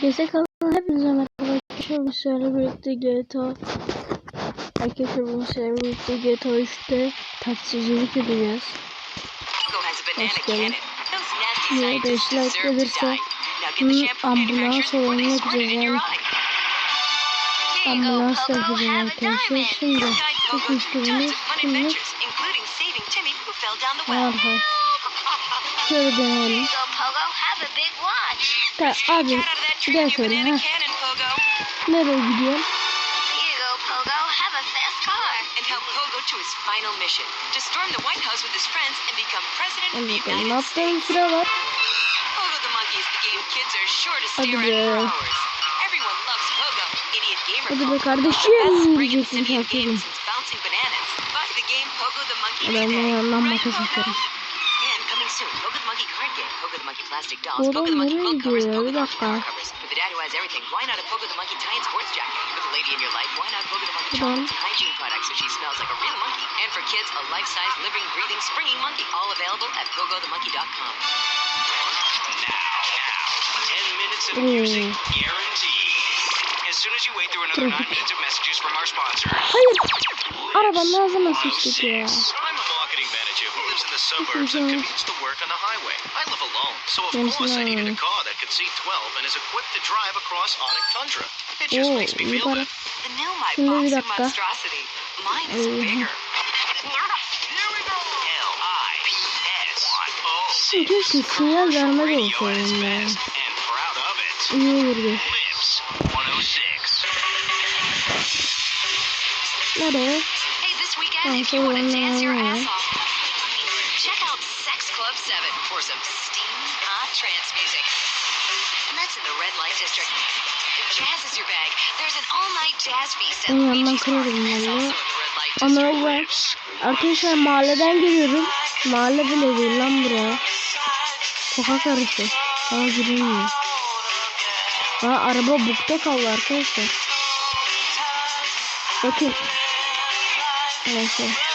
Geze kalan hepinize merhaba arkadaşlar. Bu seferle birlikte GTA Arkadaşlar bu seferle birlikte GTA 3'te taksicilik nasty Niye de scientists like deserve to gelirse ambulans your gideceğim. Ambulans yapacağım arkadaşlar. Şimdi çok müşterimiz şimdi adventures, including saving Ta, abi gel şöyle. Ha. Nereye gidiyorum? Bakalım. United Yaptığım süre var. Hadi be. Hadi be kardeşim, the best break in the diyecektim city of şarkıyı. Ben bunu yandan Right, coming soon, Pogo the Monkey card game, Pogo the Monkey plastic dolls, Oğlum, Pogo the Monkey nereye quilt covers, gidiyor? Pogo Bir the Monkey dakika. car covers. For the dad who has everything, why not a Pogo the Monkey tie-in sports jacket? For the lady in your life, why not Pogo the Monkey Hold chocolates and hygiene products so she smells like a real monkey? And for kids, a life-size, living, breathing, springing monkey, all available at pogothemonkey.com. Ten minutes of music guaranteed. As soon as you wait through another nine minutes of messages from our sponsors. Hayır. Arabanın ağzına sıçtık ya. 106. I'm a marketing manager who lives in the suburbs and commutes to work on the highway. I live alone, so of Yes, course I no. needed a car that could seat 12 and is equipped to drive across Arctic tundra. It just Oo, makes me iyi feel para. good. The new My Şimdi bir Boxer dakika. monstrosity. Mine is Ee, bigger. L-I-P-S. Keşke sinyal verme de Radio at its olsaydım ya. best and proud of it. İyi olurdu. Lips 106. Nereye? Hey, this weekend, if you want to so, dance your uh, ass off, 7 for some steamy, hot trance music. And that's in the red light district. If jazz is your bag, there's an all-night jazz feast at Luigi's Park. kırarım That's vallahi. also in the red light Ama ben arkadaşlar mahalleden geliyorum. Mahalle bile değil lan buraya. Sokak arası. Daha girilmiyor. Ha araba bukta kaldı arkadaşlar. Bakın. Neyse.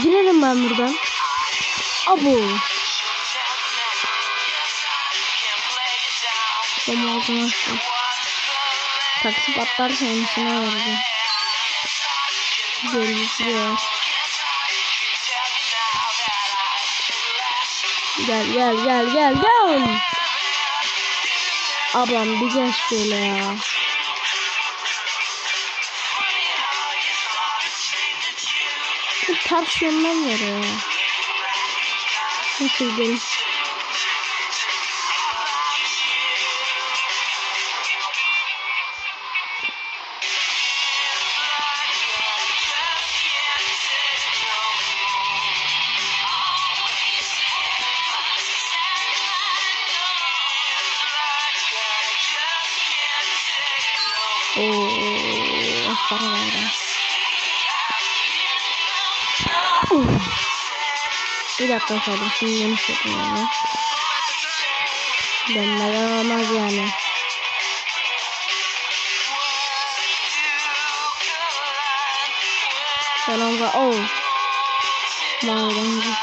Girelim ben buradan. Abo. Ben ağzımı açtım. Taksi patlarsa yenisine vereceğim. Güzel ya. Gel gel gel gel gel. Ablam bir gel şöyle ya. Ters yönden veriyor ya. Nasıl gidelim? Oo, para var Bir dakika kardeşim yanlış yapıyorum ya. Benden olmaz yani. Ve oh. Mağaradan gibi.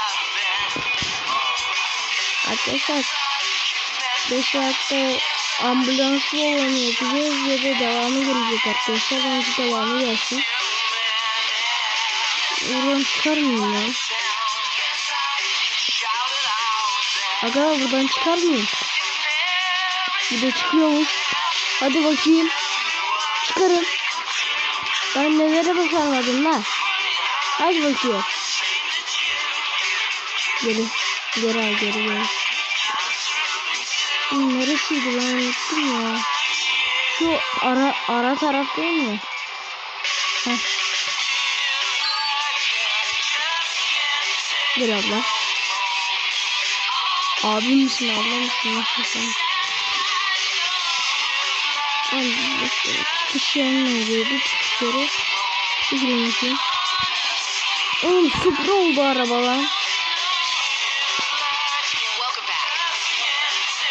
Arkadaşlar 5 saatte ambulanslı olanı yapacağız ya da devamı gelecek arkadaşlar. Bence devamı gelsin. Buradan çıkar mıyım ya? Aga buradan çıkar mıyım? Bir de çıkıyormuş. Hadi bakayım. Çıkarın. Ben nelere başarmadım lan. Hadi bakayım. Geri. Geri al geri geri. Neresiydi ben unuttum ya. Şu ara ara taraf değil mi? Gel abla. Abi misin abla mısın? Nasılsın? Yerine oluyordu. Yeri. Bir gireyim Oğlum Supra oldu araba lan. Welcome back.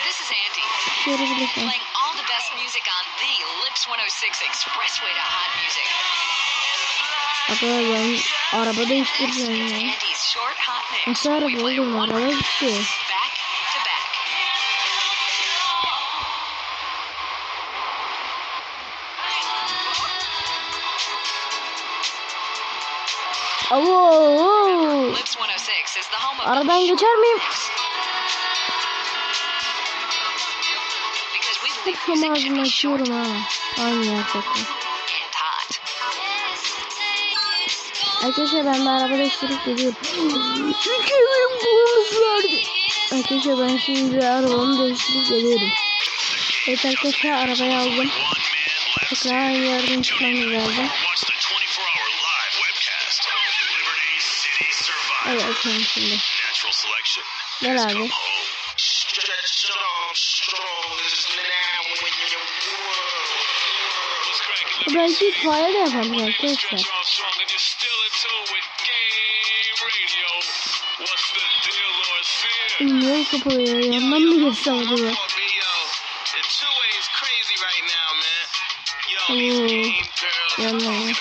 This is Andy, Şöyle bilirsin. playing all the best music on the Lips 106 Expressway to Hot Music. Aga ben araba değiştireceğim ya. Nasıl araba oğlum araba gitti. Avo. Aradan geçer miyim? Tek namazımı ha. Aynı yerde. Arkadaşlar ben de arabada sürüp geliyorum. Ülkemin bonus verdi. Arkadaşlar ben şimdi arabamı değiştirip geliyorum. Evet arkadaşlar arabayı aldım. Tekrar yerden çıkmamız lazım. Watch the 24-hour live webcast. Liberty City Survive. Hadi açalım şimdi. Gel abi. Belki itfaiye de yaparız arkadaşlar. Bilmiyorum kapalıyor. Yandan mı geçsem acaba? Oo, yandan.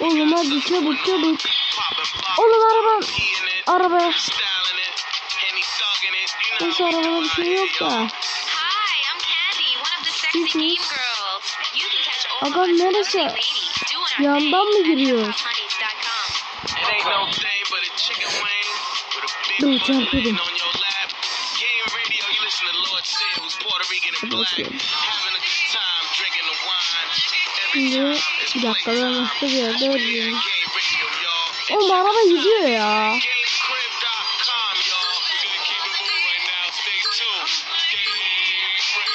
Oğlum hadi çabuk çabuk. Oğlum araba. Araba. Neyse arabada bir şey yok da. Hi, I'm Candy, one of the sexy game girls. My neresi? Yandan mı big Dur. Every Şimdi bir dakika ben başka bir yerde y'all. Oğlum araba gidiyor ya.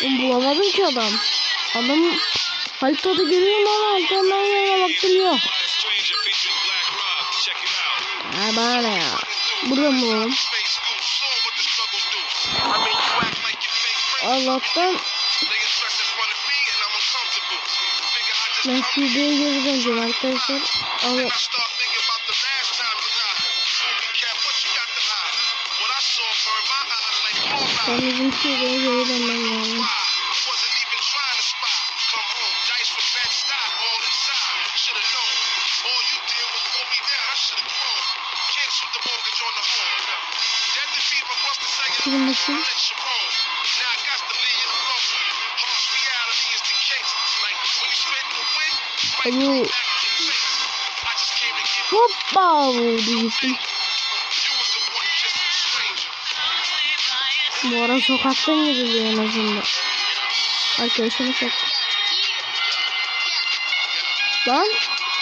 Oğlum bulamadım ki adam. Adam haritada görüyorum ama haritanın yerine baktım yok. Ha bana ya. Burada mı friends. Allah'tan ben videoyu geri döneceğim arkadaşlar. Allah ben bizim videoyu geri dönmem lazım. Home, dice from bed stop, all inside. Should've known. All you did was pull me down. I should've grown. Canceled the mortgage on the home. Dead to fever, bust the second Şurada bakayım. let you roam. Now I got to leave you alone. Harsh reality is the case. Like when you spit the wind, might Abu. come back in your face. I just came to give you Hoppa a stranger. Bu ara sokaktan yürüyor en azından. Arkadaşını çek. Lan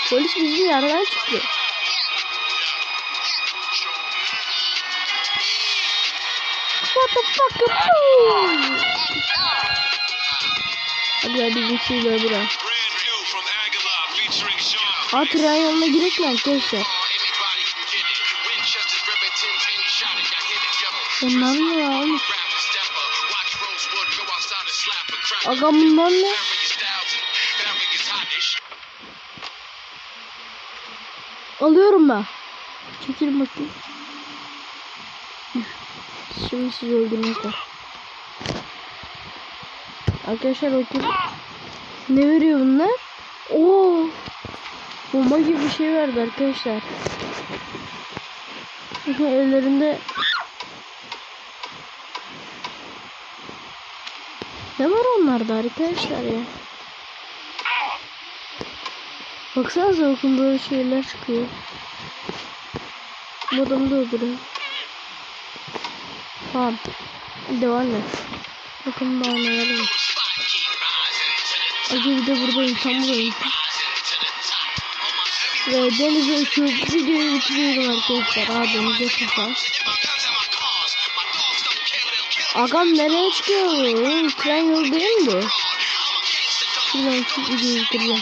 polis bizim yerden çıktı. What the fuck? Hadi hadi featuring Sean. Aa tren yoluna girek mi arkadaşlar? Bunlar ne ya? Aga bunlar ne? Alıyorum ben. Çekil bakayım. Şimdi sizi öldürmek. Arkadaşlar bakayım. Ne veriyor bunlar? Oo. Bomba gibi bir şey verdi arkadaşlar. Bakın ellerinde Ne var onlarda arkadaşlar ya? Baksanıza bakın böyle şeyler çıkıyor. Bu adamı da öldürün. Tamam. Devam et. Bakın daha neler var. Acı bir de burada insan bulayım. Ve denize uçup videoyu bitiriyorum arkadaşlar. Aa denize kafa. Agam nereye çıkıyor? Tren yolu değil mi bu? Şuradan şu videoyu bitireceğim.